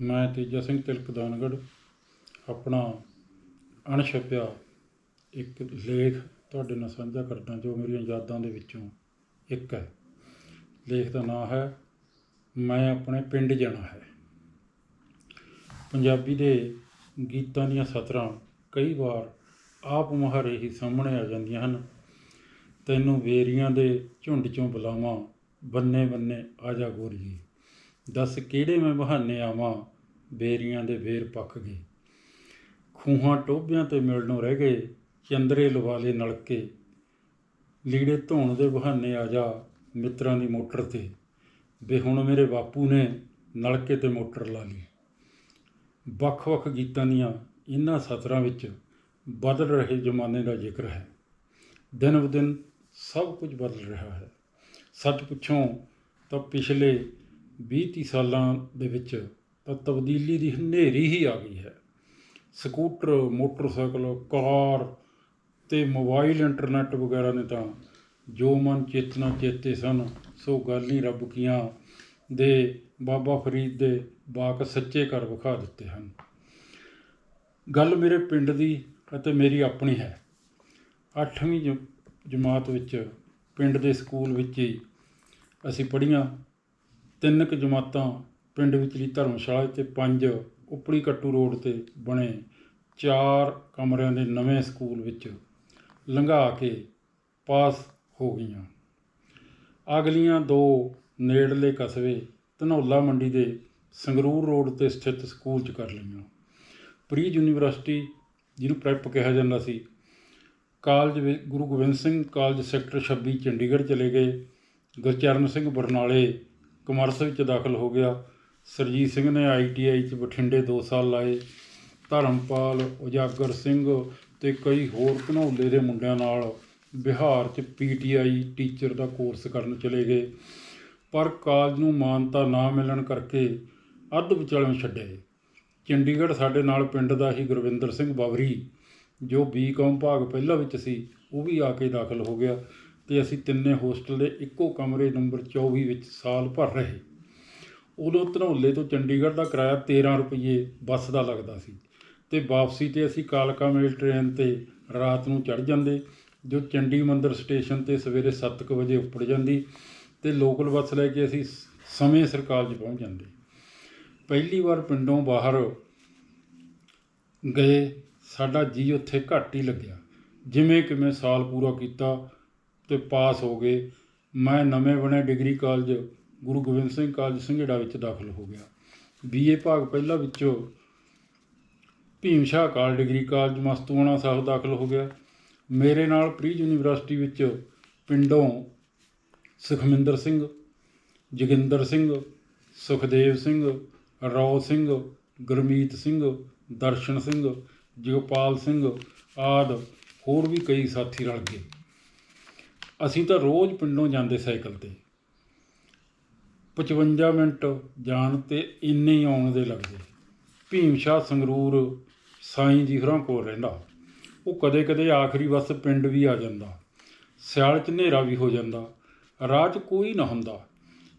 ਮੈਂ ਤੇਜਾ ਸਿੰਘ ਤਿਲਕਦਾਨਗੜ੍ਹ ਆਪਣਾ ਅਣਛਪਿਆ ਇੱਕ ਲੇਖ ਤੁਹਾਡੇ ਨਾਲ ਸਾਂਝਾ ਕਰਦਾ ਜੋ ਮੇਰੀਆਂ ਯਾਦਾਂ ਦੇ ਵਿੱਚੋਂ ਇੱਕ ਹੈ। ਲੇਖ ਦਾ ਨਾਮ ਹੈ, ਮੈਂ ਆਪਣੇ ਪਿੰਡ ਜਾਣਾ ਹੈ। ਪੰਜਾਬੀ ਦੇ ਗੀਤਾਂ ਦੀਆਂ ਸਤਰਾਂ ਕਈ ਵਾਰ ਆਪ ਮੁਹਾਰੇ ਹੀ ਸਾਹਮਣੇ ਆ ਜਾਂਦੀਆਂ ਹਨ। ਤੈਨੂੰ ਵੇਰੀਆਂ ਦੇ ਝੁੰਡ ਚੋਂ ਬੁਲਾਵਾਂ, ਬੰਨੇ ਬੰਨੇ ਆ ਜਾ ਗੋਰੀਏ। ਦੱਸ ਕਿਹੜੇ ਮੈਂ ਬਹਾਨੇ ਆਵਾਂ ਬੇਰੀਆਂ ਦੇ ਵੇਰ ਪੱਕ ਗਏ ਖੂਹਾਂ ਟੋਭਿਆਂ ਤੇ ਮਿਲਣੋਂ ਰਹਿ ਗਏ, ਚੰਦਰੇ ਲਵਾਲੇ ਨਲਕੇ। ਲੀੜੇ ਧੋਣ ਦੇ ਬਹਾਨੇ ਆ ਜਾ ਮਿੱਤਰਾਂ ਦੀ ਮੋਟਰ ਤੇ। ਵੇ ਹੁਣ ਮੇਰੇ ਬਾਪੂ ਨੇ ਨਲਕੇ ਤੇ ਮੋਟਰ ਲਾ ਲਈ। ਵੱਖ-ਵੱਖ ਗੀਤਾਂ ਦੀਆਂ ਇਹਨਾਂ ਸਤਰਾਂ ਵਿੱਚ ਬਦਲ ਰਹੇ ਜ਼ਮਾਨੇ ਦਾ ਜ਼ਿਕਰ ਹੈ। ਦਿਨ ਬ ਦਿਨ ਸਭ ਕੁਝ ਬਦਲ ਰਿਹਾ ਹੈ। ਸੱਚ ਪੁੱਛੋ ਤਾਂ ਪਿਛਲੇ ਵੀਹ ਤੀਹ ਸਾਲਾਂ ਦੇ ਵਿੱਚ ਤਾਂ ਤਬਦੀਲੀ ਦੀ ਹਨੇਰੀ ਹੀ ਆ ਗਈ ਹੈ। ਸਕੂਟਰ, ਮੋਟਰਸਾਈਕਲ, ਕਾਰ ਤੇ ਮੋਬਾਈਲ, ਇੰਟਰਨੈਟ ਵਗੈਰਾ ਨੇ ਤਾਂ ਜੋ ਮਨ ਚੇਤਨਾ ਚੇਤੇ ਸਨ, ਸੋ ਗੱਲ ਹੀ ਰੱਬ ਕੀਆਂ ਦੇ ਬਾਬਾ ਫਰੀਦ ਦੇ ਬਾਕ ਸੱਚੇ ਕਰ ਵਿਖਾ ਦਿੱਤੇ ਹਨ। ਗੱਲ ਮੇਰੇ ਪਿੰਡ ਦੀ ਅਤੇ ਮੇਰੀ ਆਪਣੀ ਹੈ। 8ਵੀਂ ਜ- ਜਮਾਤ ਵਿੱਚ ਪਿੰਡ ਦੇ ਸਕੂਲ ਵਿੱਚ ਹੀ ਅਸੀਂ ਪੜ੍ਹੀਆਂ। ਤਿੰਨ ਕੁ ਜਮਾਤਾਂ ਪਿੰਡ ਵਿਚਲੀ ਧਰਮਸ਼ਾਲਾ ਤੇ ਪੰਜ ਉਪੜੀ ਕੱਟੂ ਰੋਡ ਤੇ ਬਣੇ ਚਾਰ ਕਮਰਿਆਂ ਦੇ ਨਵੇਂ ਸਕੂਲ ਵਿੱਚ ਲੰਘਾ ਕੇ ਪਾਸ ਹੋ ਗਈਆਂ। ਅਗਲੀਆਂ ਦੋ ਨੇੜਲੇ ਕਸਬੇ ਧਨੌਲਾ ਮੰਡੀ ਦੇ ਸੰਗਰੂਰ ਰੋਡ ਤੇ ਸਥਿਤ ਸਕੂਲ 'ਚ ਕਰ ਲਈਆਂ। ਪ੍ਰੀ ਯੂਨੀਵਰਸਿਟੀ, ਜਿਹਨੂੰ ਪ੍ਰੈਪ ਕਿਹਾ ਜਾਂਦਾ ਸੀ, ਕਾਲਜ ਵਿ- ਗੁਰੂ ਗੋਬਿੰਦ ਸਿੰਘ ਕਾਲਜ ਸੈਕਟਰ 26 ਚੰਡੀਗੜ੍ਹ ਚਲੇ ਗਏ। ਗੁਰਚਰਨ ਸਿੰਘ ਬਰਨਾਲੇ ਕਮਰਸ ਵਿੱਚ ਦਾਖਲ ਹੋ ਗਿਆ। ਸਰਜੀਤ ਸਿੰਘ ਨੇ ਆਈਟੀਆਈ 'ਚ ਬਠਿੰਡੇ 2 ਸਾਲ ਲਾਏ। ਧਰਮਪਾਲ, ਉਜਾਗਰ ਸਿੰਘ ਤੇ ਕਈ ਹੋਰ ਘਨੌਲੇ ਦੇ ਮੁੰਡਿਆਂ ਨਾਲ ਬਿਹਾਰ 'ਚ ਪੀਟੀਆਈ ਟੀਚਰ ਦਾ ਕੋਰਸ ਕਰਨ ਚਲੇ ਗਏ। ਪਰ ਕਾਲਜ ਨੂੰ ਮਾਨਤਾ ਨਾ ਮਿਲਣ ਕਰਕੇ ਅੱਧ ਵਿਚਾਲਿਓਂ ਛੱਡੇ। ਚੰਡੀਗੜ੍ਹ ਸਾਡੇ ਨਾਲ ਪਿੰਡ ਦਾ ਹੀ ਗੁਰਵਿੰਦਰ ਸਿੰਘ ਬਾਵਰੀ, ਜੋ ਬੀਕਾਮ ਭਾਗ ਪਹਿਲਾਂ ਵਿੱਚ ਸੀ, ਉਹ ਵੀ ਆ ਕੇ ਦਾਖਲ ਹੋ ਗਿਆ। ਅਤੇ ਅਸੀਂ ਤਿੰਨੇ ਹੋਸਟਲ ਦੇ ਇੱਕੋ ਕਮਰੇ ਨੰਬਰ 24 ਵਿੱਚ ਸਾਲ ਭਰ ਰਹੇ। ਉਦੋਂ ਧਨੌਲੇ ਤੋਂ ਚੰਡੀਗੜ੍ਹ ਦਾ ਕਿਰਾਇਆ 13 ਰੁਪਏ ਬੱਸ ਦਾ ਲੱਗਦਾ ਸੀ ਤੇ ਵਾਪਸੀ ਤੇ ਅਸੀਂ ਕਾਲਕਾ ਮੇਲ ਟ੍ਰੇਨ ਤੇ ਰਾਤ ਨੂੰ ਚੜ੍ਹ ਜਾਂਦੇ, ਜੋ ਚੰਡੀ ਮੰਦਰ ਸਟੇਸ਼ਨ ਤੇ ਸਵੇਰੇ 7:00 ਵਜੇ ਉੱਪੜ ਜਾਂਦੀ ਤੇ ਲੋਕਲ ਬੱਸ ਲੈ ਕੇ ਅਸੀਂ ਸਮੇਂ ਸਿਰ ਕਾਲਜ ਪਹੁੰਚ ਜਾਂਦੇ। ਪਹਿਲੀ ਵਾਰ ਪਿੰਡੋਂ ਬਾਹਰ ਗਏ, ਸਾਡਾ ਜੀ ਉੱਥੇ ਘੱਟ ਹੀ ਲੱਗਿਆ। ਜਿਵੇਂ ਕਿ ਮੈਂ ਸਾਲ ਪੂਰਾ ਕੀਤਾ ਅਤੇ ਪਾਸ ਹੋ ਗਏ। ਮੈਂ ਨਵੇਂ ਬਣੇ degree college, Guru Gobind Singh college Sanghera ਵਿੱਚ ਦਾਖਲ ਹੋ ਗਿਆ। ਬੀਏ ਭਾਗ ਪਹਿਲਾ ਵਿੱਚੋਂ ਭੀਮ ਸ਼ਾਹ ਕਾਲ ਡਿਗਰੀ ਕਾਲਜ ਮਸਤੂਆਣਾ ਸਾਹਿਬ ਦਾਖਲ ਹੋ ਗਿਆ। ਮੇਰੇ ਨਾਲ ਪ੍ਰੀ ਯੂਨੀਵਰਸਿਟੀ ਵਿੱਚ ਪਿੰਡੋਂ ਸੁਖਮਿੰਦਰ ਸਿੰਘ, ਜੋਗਿੰਦਰ ਸਿੰਘ, ਸੁਖਦੇਵ ਸਿੰਘ ਰੌ ਸਿੰਘ, ਗੁਰਮੀਤ ਸਿੰਘ, ਦਰਸ਼ਨ ਸਿੰਘ, ਜਗਪਾਲ ਸਿੰਘ ਆਦ ਹੋਰ ਵੀ ਕਈ ਸਾਥੀ ਰਲ ਗਏ। ਅਸੀਂ ਤਾਂ ਰੋਜ਼ ਪਿੰਡੋਂ ਜਾਂਦੇ ਸਾਈਕਲ ਤੇ। 55 ਮਿੰਟ ਜਾਣ ਤੇ ਇੰਨੇ ਹੀ ਆਉਣ ਦੇ ਲੱਗਦੇ। ਭੀਮ ਸ਼ਾਹ ਸੰਗਰੂਰ ਸਾਈਂ ਜੀ ਹੋਰਾਂ ਕੋਲ ਰਹਿੰਦਾ। ਉਹ ਕਦੇ ਕਦੇ ਆਖਰੀ ਬੱਸ ਪਿੰਡ ਵੀ ਆ ਜਾਂਦਾ। ਸਿਆਲ ਚ ਹਨੇਰਾ ਵੀ ਹੋ ਜਾਂਦਾ। ਰਾਹ 'ਚ ਕੋਈ ਨਾ ਹੁੰਦਾ।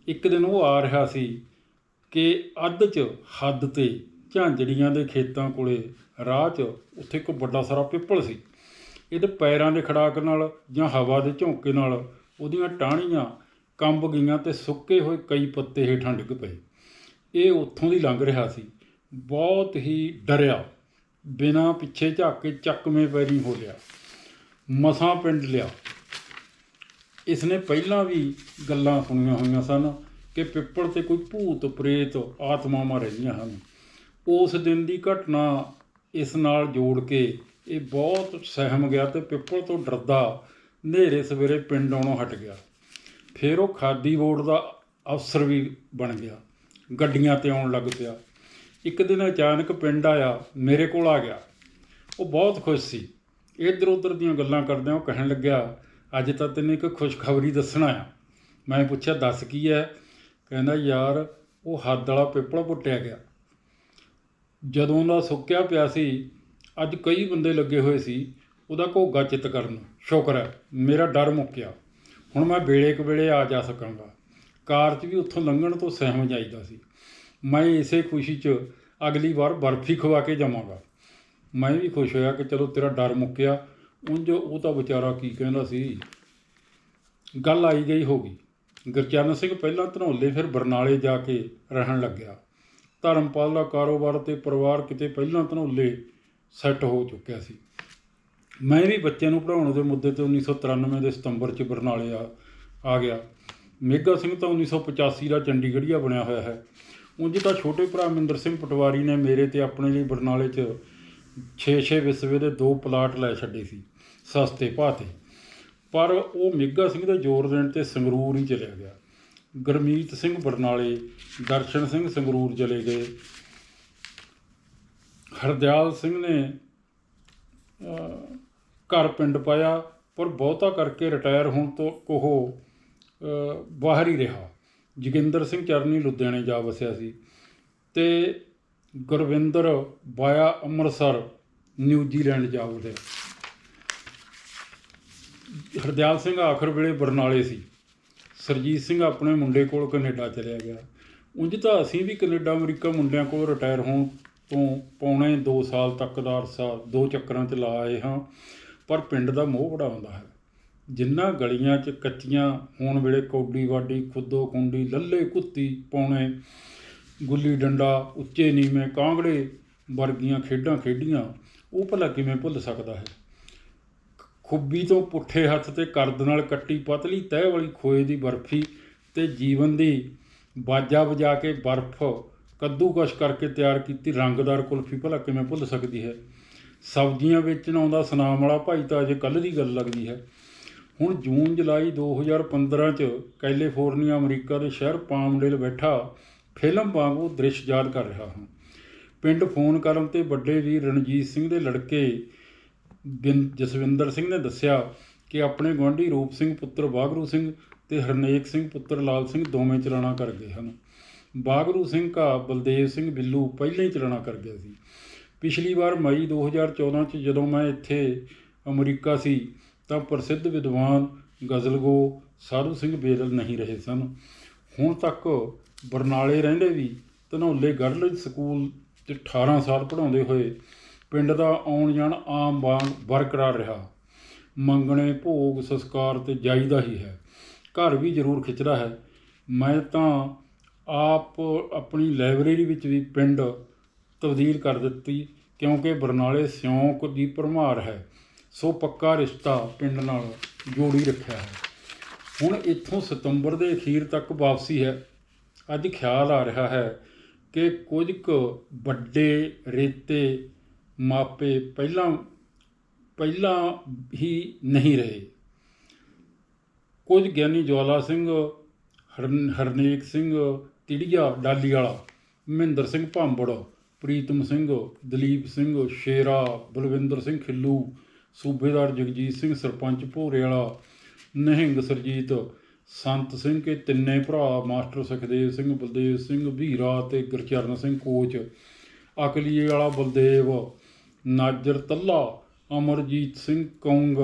ਇੱਕ ਦਿਨ ਉਹ ਆ ਰਿਹਾ ਸੀ ਕਿ ਅੱਧ 'ਚ ਹੱਦ ਤੇ ਝਾਂਜੜੀਆਂ ਦੇ ਖੇਤਾਂ ਕੋਲੇ ਰਾਹ 'ਚ ਉੱਥੇ ਇੱਕ ਵੱਡਾ ਸਾਰਾ ਪਿੱਪਲ ਸੀ। ਇਹਦੇ ਪੈਰਾਂ ਦੇ ਖੜਾਕ ਨਾਲ ਜਾਂ ਹਵਾ ਦੇ ਝੋਂਕੇ ਨਾਲ ਉਹਦੀਆਂ ਟਾਹਣੀਆਂ ਕੰਬ ਗਈਆਂ ਤੇ ਸੁੱਕੇ ਹੋਏ ਕਈ ਪੱਤੇ ਹੇਠਾਂ ਡਿੱਗ ਪਏ। ਇਹ ਉੱਥੋਂ ਦੀ ਲੰਘ ਰਿਹਾ ਸੀ। ਬਹੁਤ ਹੀ ਡਰਿਆ। ਬਿਨਾਂ ਪਿੱਛੇ ਝਾਕ ਕੇ ਚੱਕਵੇਂ ਪੈਰੀ ਹੋ ਲਿਆ ਮਸਾਂ ਪਿੰਡ ਲਿਆ। ਇਸਨੇ ਪਹਿਲਾਂ ਵੀ ਗੱਲਾਂ ਸੁਣੀਆਂ ਹੋਈਆਂ ਸਨ ਕਿ ਪਿੱਪਲ ਤੇ ਕੋਈ ਭੂਤ ਪ੍ਰੇਤ ਆਤਮਾਵਾਂ ਰਹਿੰਦੀਆਂ ਹਨ। ਉਸ ਦਿਨ ਦੀ ਘਟਨਾ ਇਸ ਨਾਲ ਜੋੜ ਕੇ ਇਹ ਬਹੁਤ ਸਹਿਮ ਗਿਆ ਤੇ ਪਿੱਪਲ ਤੋਂ ਡਰਦਾ ਹਨੇਰੇ ਸਵੇਰੇ ਪਿੰਡ ਆਉਣੋਂ ਹਟ ਗਿਆ। ਫਿਰ ਉਹ ਖਾਦੀ ਬੋਰਡ ਦਾ ਅਫਸਰ ਵੀ ਬਣ ਗਿਆ। ਗੱਡੀਆਂ ਤੇ ਆਉਣ ਲੱਗ ਪਿਆ। ਇੱਕ ਦਿਨ ਅਚਾਨਕ ਪਿੰਡ ਆਇਆ, ਮੇਰੇ ਕੋਲ ਆ ਗਿਆ। ਉਹ ਬਹੁਤ ਖੁਸ਼ ਸੀ। ਇੱਧਰ ਉੱਧਰ ਦੀਆਂ ਗੱਲਾਂ ਕਰਦਿਆਂ ਉਹ ਕਹਿਣ ਲੱਗਿਆ, ਅੱਜ ਤਾਂ ਤੈਨੂੰ ਇੱਕ ਖੁਸ਼ਖਬਰੀ ਦੱਸਣਾ ਆ ਮੈਂ ਪੁੱਛਿਆ, ਦੱਸ ਕੀ ਹੈ ਕਹਿੰਦਾ, ਯਾਰ, ਉਹ ਹੱਦ ਵਾਲਾ ਪਿੱਪਲ ਪੁੱਟਿਆ ਗਿਆ। ਜਦੋਂ ਦਾ ਸੁੱਕਿਆ ਪਿਆ ਸੀ ਅੱਜ ਕਈ ਬੰਦੇ ਲੱਗੇ ਹੋਏ ਸੀ, ਉਹਦਾ ਘੋਗਾ ਚਿੱਤ ਕਰਨ। ਸ਼ੁਕਰ ਹੈ, ਮੇਰਾ ਡਰ ਮੁੱਕਿਆ। ਹੁਣ ਮੈਂ ਵੇਲੇ ਕੁ ਵੇਲੇ ਆ ਜਾ ਸਕਾਂਗਾ। ਕਾਰ 'ਚ ਵੀ ਉੱਥੋਂ ਲੰਘਣ ਤੋਂ ਸਹਿਮ ਜਾਈਦਾ ਸੀ। ਮੈਂ ਇਸੇ ਖੁਸ਼ੀ 'ਚ ਅਗਲੀ ਵਾਰ ਬਰਫੀ ਖਵਾ ਕੇ ਜਾਵਾਂਗਾ। ਮੈਂ ਵੀ ਖੁਸ਼ ਹੋਇਆ ਕਿ ਚਲੋ ਤੇਰਾ ਡਰ ਮੁੱਕਿਆ। ਉਂਝ ਉਹ ਤਾਂ ਵਿਚਾਰਾ ਕੀ ਕਹਿੰਦਾ ਸੀ? ਗੱਲ ਆਈ ਗਈ ਹੋ ਗਈ। ਗੁਰਚਰਨ ਸਿੰਘ ਪਹਿਲਾਂ ਧਨੌਲੇ, ਫਿਰ ਬਰਨਾਲੇ ਜਾ ਕੇ ਰਹਿਣ ਲੱਗਿਆ। ਧਰਮਪਾਲ ਦਾ ਕਾਰੋਬਾਰ ਤੇ ਪਰਿਵਾਰ ਕਿਤੇ ਪਹਿਲਾਂ ਧਨੌਲੇ ਸੈੱਟ ਹੋ ਚੁੱਕਿਆ ਸੀ। ਮੈਂ ਵੀ ਬੱਚਿਆਂ ਨੂੰ ਪੜ੍ਹਾਉਣ ਦੇ ਮੁੱਦੇ ਤੇ 1993 ਦੇ ਸਤੰਬਰ 'ਚ ਬਰਨਾਲੇ ਆ ਆ ਗਿਆ। ਮੇਘਾ ਸਿੰਘ ਤਾਂ 1985 ਦਾ ਚੰਡੀਗੜ੍ਹੀਆ ਬਣਿਆ ਹੋਇਆ ਹੈ। ਉਂਝ ਤਾਂ ਛੋਟੇ ਭਰਾ ਮਹਿੰਦਰ ਸਿੰਘ ਪਟਵਾਰੀ ਨੇ ਮੇਰੇ ਤੇ ਆਪਣੇ ਲਈ ਬਰਨਾਲੇ 'ਚ 6-6 ਵਿਸਵੇ ਦੇ ਦੋ ਪਲਾਟ ਲੈ ਛੱਡੇ ਸੀ, ਸਸਤੇ ਭਾਅ ਤੇ। ਪਰ ਉਹ ਮੇਘਾ ਸਿੰਘ ਦੇ ਜ਼ੋਰ ਦੇਣ ਤੇ ਸੰਗਰੂਰ ਹੀ ਚਲਿਆ ਗਿਆ। ਗੁਰਮੀਤ ਸਿੰਘ ਬਰਨਾਲੇ, ਦਰਸ਼ਨ ਸਿੰਘ ਸੰਗਰੂਰ ਚਲੇ ਗਏ। ਹਰਦਿਆਲ ਸਿੰਘ ਨੇ ਘਰ ਪਿੰਡ ਪਾਇਆ, ਪਰ ਬਹੁਤਾ ਕਰਕੇ ਰਿਟਾਇਰ ਹੋਣ ਤੋਂ ਉਹ ਬਾਹਰ ਹੀ ਰਿਹਾ। ਜੋਗਿੰਦਰ ਸਿੰਘ ਚਰਨੀ ਲੁਧਿਆਣੇ ਜਾ ਵਸਿਆ ਸੀ ਤੇ ਗੁਰਵਿੰਦਰ ਬਾਇਆ ਅੰਮ੍ਰਿਤਸਰ ਨਿਊਜ਼ੀਲੈਂਡ ਜਾ ਵਸਿਆ ਹਰਦਿਆਲ ਸਿੰਘ ਆਖਰ ਵੇਲੇ ਬਰਨਾਲੇ ਸੀ। ਸਰਜੀਤ ਸਿੰਘ ਆਪਣੇ ਮੁੰਡੇ ਕੋਲ ਕੈਨੇਡਾ ਚਲਿਆ ਗਿਆ। ਉਂਝ ਤਾਂ ਅਸੀਂ ਵੀ ਕੈਨੇਡਾ ਅਮਰੀਕਾ ਮੁੰਡਿਆਂ ਕੋਲ ਰਿਟਾਇਰ ਹੋਣ ਤੋਂ ਪੌਣੇ 2 ਸਾਲ ਤੱਕ ਦਾ ਅਰਸਾ ਦੋ ਚੱਕਰਾਂ 'ਚ ਲਾ ਆਏ ਹਾਂ, ਪਰ ਪਿੰਡ ਦਾ ਮੋਹ ਬੜਾ ਆਉਂਦਾ ਹੈ। ਜਿੰਨਾ ਗਲੀਆਂ 'ਚ ਕੱਚੀਆਂ ਹੋਣ ਵੇਲੇ ਕੌਡੀ ਵਾਡੀ ਖੁੱਦੋ ਕੁੰਡੀ ਲੱਲੇ ਕੁੱਤੀ, ਪੌਣੇ ਗੁੱਲੀ ਡੰਡਾ, ਉੱਚੇ ਨੀਵੇਂ ਕਾਂਗੜੇ ਵਰਗੀਆਂ ਖੇਡਾਂ ਖੇਡੀਆਂ, ਉਹ ਭਲਾ ਕਿਵੇਂ ਭੁੱਲ ਸਕਦਾ ਹੈ? ਖੁੱਬੀ ਤੋਂ ਪੁੱਠੇ ਹੱਥ ਤੇ ਕਰਦ ਨਾਲ ਕੱਟੀ ਪਤਲੀ ਤਹਿ ਵਾਲੀ ਖੋਏ ਦੀ ਬਰਫੀ ਤੇ ਜੀਵਨ ਦੀ ਬਾਜਾ ਵਜਾ ਕੇ ਬਰਫ਼ ਕੱਦੂਕਸ਼ ਕਰਕੇ ਤਿਆਰ ਕੀਤੀ, ਰੰਗਦਾਰ ਕੁਲਫੀ ਭਲਾ ਕਿਵੇਂ ਭੁੱਲ ਸਕਦੀ ਹੈ? ਸਬਜ਼ੀਆਂ ਵੇਚਣ ਆਉਂਦਾ ਸੁਨਾਮ ਵਾਲਾ ਭਾਈ ਤਾਂ ਅਜੇ ਕੱਲ੍ਹ ਦੀ ਗੱਲ ਲੱਗਦੀ ਹੈ। ਹੁਣ ਜੂਨ, ਜੁਲਾਈ 2015 ਚ ਕੈਲੀਫੋਰਨੀਆ, ਅਮਰੀਕਾ ਦੇ ਸ਼ਹਿਰ ਪਾਮਡੇਲ ਬੈਠਾ ਫਿਲਮ ਵਾਂਗੂ ਦ੍ਰਿਸ਼ ਯਾਦ ਕਰ ਰਿਹਾ ਹਾਂ। ਪਿੰਡ ਫੋਨ ਕਰਨ ਤੇ ਵੱਡੇ ਵੀਰ ਰਣਜੀਤ ਸਿੰਘ ਦੇ ਲੜਕੇ ਬਿਨ ਜਸਵਿੰਦਰ ਸਿੰਘ ਨੇ ਦੱਸਿਆ ਕਿ ਆਪਣੇ ਗੁਆਂਢੀ ਰੂਪ ਸਿੰਘ ਪੁੱਤਰ ਬਾਗਰੂ ਸਿੰਘ ਤੇ ਹਰਨੇਕ ਸਿੰਘ ਪੁੱਤਰ ਲਾਲ ਸਿੰਘ ਦੋਵੇਂ ਚਲਾਣਾ ਕਰ ਗਏ ਹਨ। ਬਾਗਰੂ ਸਿੰਘ ਕਾ ਬਲਦੇਵ ਸਿੰਘ ਬਿੱਲੂ ਪਹਿਲਾਂ ਹੀ ਚਲਾਣਾ ਕਰ ਗਿਆ ਸੀ। ਪਿਛਲੀ ਵਾਰ ਮਈ 2014 ਚ ਜਦੋਂ ਮੈਂ ਇੱਥੇ ਅਮਰੀਕਾ ਸੀ, ਤਾਂ ਪ੍ਰਸਿੱਧ ਵਿਦਵਾਨ ਗਜ਼ਲਗੋ ਸਾਧੂ ਸਿੰਘ ਬੇਦਲ ਨਹੀਂ ਰਹੇ ਸਨ। ਹੁਣ ਤੱਕ ਬਰਨਾਲੇ ਰਹਿੰਦੇ ਵੀ ਧਨੌਲੇ ਗਰਲਜ ਸਕੂਲ 'ਚ 18 ਸਾਲ ਪੜ੍ਹਾਉਂਦੇ ਹੋਏ ਪਿੰਡ ਦਾ ਆਉਣ ਜਾਣ ਆਮ ਵਾਂਗ ਬਰਕਰਾਰ ਰਿਹਾ। ਮੰਗਣੇ, ਭੋਗ, ਸੰਸਕਾਰ ਤੇ ਜਾਈਦਾ ਹੀ ਹੈ। ਘਰ ਵੀ ਜ਼ਰੂਰ ਖਿੱਚਦਾ ਹੈ। ਮੈਂ ਤਾਂ ਆਪ ਆਪਣੀ ਲਾਇਬ੍ਰੇਰੀ ਵਿੱਚ ਵੀ ਪਿੰਡ ਤਬਦੀਲ ਕਰ ਦਿੱਤੀ, ਕਿਉਂਕਿ ਬਰਨਾਲੇ ਸਿਉਂਕ ਦੀ ਭਰਮਾਰ ਹੈ। ਸੋ ਪੱਕਾ ਰਿਸ਼ਤਾ ਪਿੰਡ ਨਾਲ ਜੋੜੀ ਰੱਖਿਆ ਹੈ। ਹੁਣ ਇੱਥੋਂ ਸਤੰਬਰ ਦੇ ਅਖੀਰ ਤੱਕ ਵਾਪਸੀ ਹੈ। ਅੱਜ ਖਿਆਲ ਆ ਰਿਹਾ ਹੈ ਕਿ ਕੁਝ ਕੁ ਵੱਡੇ ਰੇਤੇ ਮਾਪੇ ਪਹਿਲਾਂ ਪਹਿਲਾਂ ਹੀ ਨਹੀਂ ਰਹੇ। ਕੁਝ ਗਿਆਨੀ ਜਵਾਲਾ ਸਿੰਘ, ਹਰਨ- ਹਰਨੇਕ ਸਿੰਘ ਤਿੜੀਆ, ਡਾਲੀ ਵਾਲਾ, ਮਹਿੰਦਰ ਸਿੰਘ ਭਾਂਬੜ, ਪ੍ਰੀਤਮ ਸਿੰਘ, ਦਲੀਪ ਸਿੰਘ, ਸ਼ੇਰਾ, ਬਲਵਿੰਦਰ ਸਿੰਘ ਖਿੱਲੂ, ਸੂਬੇਦਾਰ ਜਗਜੀਤ ਸਿੰਘ, ਸਰਪੰਚ ਭੋਰੇ ਵਾਲਾ ਨਹਿੰਗ ਸਰਜੀਤ, ਸੰਤ ਸਿੰਘ ਕੇ ਤਿੰਨੇ ਭਰਾ, ਮਾਸਟਰ ਸੁਖਦੇਵ ਸਿੰਘ, ਬਲਦੇਵ ਸਿੰਘ, ਵੀਰਾ ਤੇ ਗੁਰਚਰਨ ਸਿੰਘ ਕੋਚ, ਅਕਲੀਏ ਵਾਲਾ ਬਲਦੇਵ, ਨਾਜਰ ਤੱਲਾ, ਅਮਰਜੀਤ ਸਿੰਘ ਕੌਂਗ,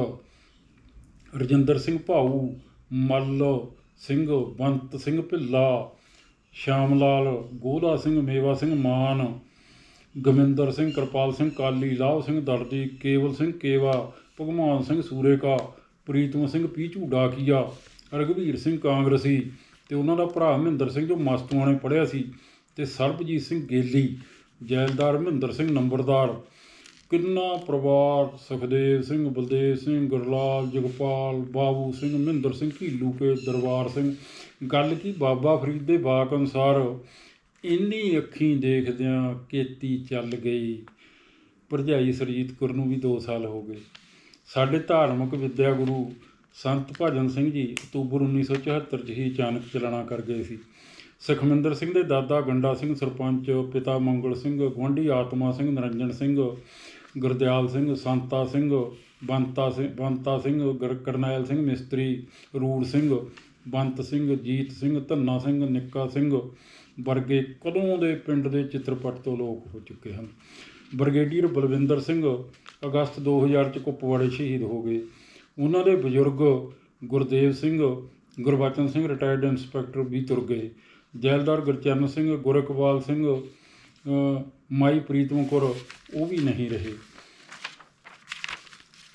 ਰਜਿੰਦਰ ਸਿੰਘ ਭਾਊ, ਮੱਲ ਸਿੰਘ, ਬੰਤ ਸਿੰਘ ਭਿੱਲਾ ਸ਼ਾਮ ਲਾਲ ਗੋਲਾ ਸਿੰਘ, ਮੇਵਾ ਸਿੰਘ, ਮਾਨ, ਗਮਿੰਦਰ ਸਿੰਘ, ਕਿਰਪਾਲ ਸਿੰਘ, ਕਾਲੀ ਲਾਭ ਸਿੰਘ ਦਰਦੀ ਕੇਵਲ ਸਿੰਘ, ਕੇਵਾ, ਭਗਵਾਨ ਸਿੰਘ, ਸੂਰੇਕਾ, ਪ੍ਰੀਤਮ ਸਿੰਘ ਪੀਚੂ ਡਾਕੀਆ ਰਘਵੀਰ ਸਿੰਘ, ਕਾਂਗਰਸੀ ਤੇ ਉਹਨਾਂ ਦਾ ਭਰਾ ਮਹਿੰਦਰ ਸਿੰਘ ਜੋ ਮਸਤੂਆਂ ਨੇ ਪੜ੍ਹਿਆ ਸੀ ਤੇ ਸਰਬਜੀਤ ਸਿੰਘ ਗੇਲੀ, ਜੈਲਦਾਰ ਮਹਿੰਦਰ ਸਿੰਘ, ਨੰਬਰਦਾਰ ਕਿੰਨਾ ਪਰਿਵਾਰ ਸੁਖਦੇਵ ਸਿੰਘ, ਬਲਦੇਵ ਸਿੰਘ, ਗੁਰਲਾਲ, ਜਗਪਾਲ, ਬਾਬੂ ਸਿੰਘ, ਮਹਿੰਦਰ ਸਿੰਘ ਘੀਲੂ ਕੇ, ਦਰਬਾਰ ਸਿੰਘ। ਗੱਲ ਕੀ ਬਾਬਾ ਫਰੀਦ ਦੇ ਬਾਕ ਅਨੁਸਾਰ ਇੰਨੀ ਅੱਖੀਂ ਦੇਖਦਿਆਂ ਕੇਤੀ ਚੱਲ ਗਈ। ਭਰਜਾਈ ਸਰਜੀਤ ਕੌਰ ਨੂੰ ਵੀ 2 ਸਾਲ ਹੋ ਗਏ। ਸਾਡੇ ਧਾਰਮਿਕ ਵਿਦਿਆ ਗੁਰੂ ਸੰਤ ਭਜਨ ਸਿੰਘ ਜੀ ਅਕਤੂਬਰ 1974 ਚ ਹੀ ਅਚਾਨਕ ਚਲਣਾ ਕਰ ਗਏ ਸੀ। ਸੁਖਮਿੰਦਰ ਸਿੰਘ ਦੇ ਦਾਦਾ ਗੰਡਾ ਸਿੰਘ, ਸਰਪੰਚ, ਪਿਤਾ ਮੰਗਲ ਸਿੰਘ, ਗੁਆਂਢੀ ਆਤਮਾ ਸਿੰਘ, ਨਰਿੰਜਨ ਸਿੰਘ ਗੁਰਦਿਆਲ ਸਿੰਘ, ਸੰਤਾ ਸਿੰਘ, ਬੰਤਾ ਸਿੰਘ ਬੰਤਾ ਸਿੰਘ, ਗੁਰ- ਕਰਨੈਲ ਸਿੰਘ, ਮਿਸਤਰੀ ਰੂੜ ਸਿੰਘ, ਬੰਤ ਸਿੰਘ, ਜੀਤ ਸਿੰਘ, ਧੰਨਾ ਸਿੰਘ, ਨਿੱਕਾ ਸਿੰਘ, ਵਰਗੇ ਕਦੋਂ ਦੇ ਪਿੰਡ ਦੇ ਚਿੱਤਰਪਟ ਤੋਂ ਲੋਕ ਹੋ ਚੁੱਕੇ ਹਨ। ਬ੍ਰਿਗੇਡੀਅਰ ਬਲਵਿੰਦਰ ਸਿੰਘ ਅਗਸਤ 2000 ਚ ਕੁਪਵਾੜੇ ਸ਼ਹੀਦ ਹੋ ਗਏ। ਉਹਨਾਂ ਦੇ ਬਜ਼ੁਰਗ ਗੁਰਦੇਵ ਸਿੰਘ, ਗੁਰਬਚਨ ਸਿੰਘ ਰਿਟਾਇਰਡ ਇੰਸਪੈਕਟਰ ਵੀ ਤੁਰ ਗਏ। ਜੈਲਦਾਰ ਗੁਰਚਰਨ ਸਿੰਘ ਗੁਰਕਵਾਲ ਸਿੰਘ ਮਾਈ ਪ੍ਰੀਤਮ ਕੌਰ ਉਹ ਵੀ ਨਹੀਂ ਰਹੇ।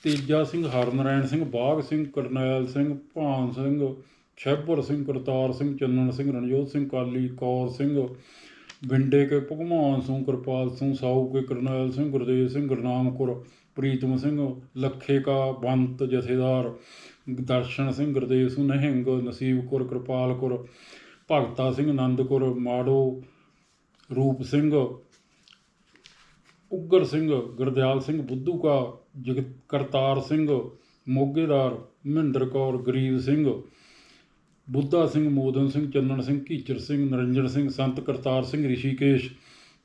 ਤੇਜਾ ਸਿੰਘ, ਹਰਨਰਾਇਣ ਸਿੰਘ ਬਾਗ ਸਿੰਘ, ਕਰਨੈਲ ਸਿੰਘ, ਭਾਨ ਸਿੰਘ ਸ਼ਹਿਬਰ ਸਿੰਘ, ਕਰਤਾਰ ਸਿੰਘ, ਚੰਨਣ ਸਿੰਘ, ਰਣਜੋਤ ਸਿੰਘ, ਕਾਲੀ ਕੌਰ ਸਿੰਘ ਵਿੰਡੇ ਕੇ ਭਗਵਾਨ ਸਿੰਘ ਕਿਰਪਾਲ ਸਿੰਘ ਸਾਊ ਕੇ ਕਰਨੈਲ ਸਿੰਘ, ਗੁਰਦੇਵ ਸਿੰਘ, ਗੁਰਨਾਮ ਕੌਰ, ਪ੍ਰੀਤਮ ਸਿੰਘ, ਲੱਖੇ ਕਾ ਬੰਤ ਜਥੇਦਾਰ, ਦਰਸ਼ਨ ਸਿੰਘ, ਗੁਰਦੇਵ ਸਿੰਘ ਨਹਿੰਗ, ਨਸੀਬ ਕੌਰ, ਕਿਰਪਾਲ ਕੌਰ, ਭਗਤਾ ਸਿੰਘ ਆਨੰਦ ਕੌਰ, ਮਾੜੋ ਰੂਪ ਸਿੰਘ ਉੱਗਰ ਸਿੰਘ, ਗੁਰਦਿਆਲ ਸਿੰਘ ਬੁੱਧੂ ਕਾ ਜਗ ਕਰਤਾਰ ਸਿੰਘ ਮੋਗੇਦਾਰ, ਮਹਿੰਦਰ ਕੌਰ ਗਰੀਬ ਸਿੰਘ, ਬੁੱਧਾ ਸਿੰਘ ਮੋਦਨ ਸਿੰਘ ਚੰਨਣ ਸਿੰਘ ਕੀਚਰ ਸਿੰਘ ਨਰਿੰਜਨ ਸਿੰਘ, ਸੰਤ ਕਰਤਾਰ ਸਿੰਘ ਰਿਸ਼ੀਕੇਸ਼,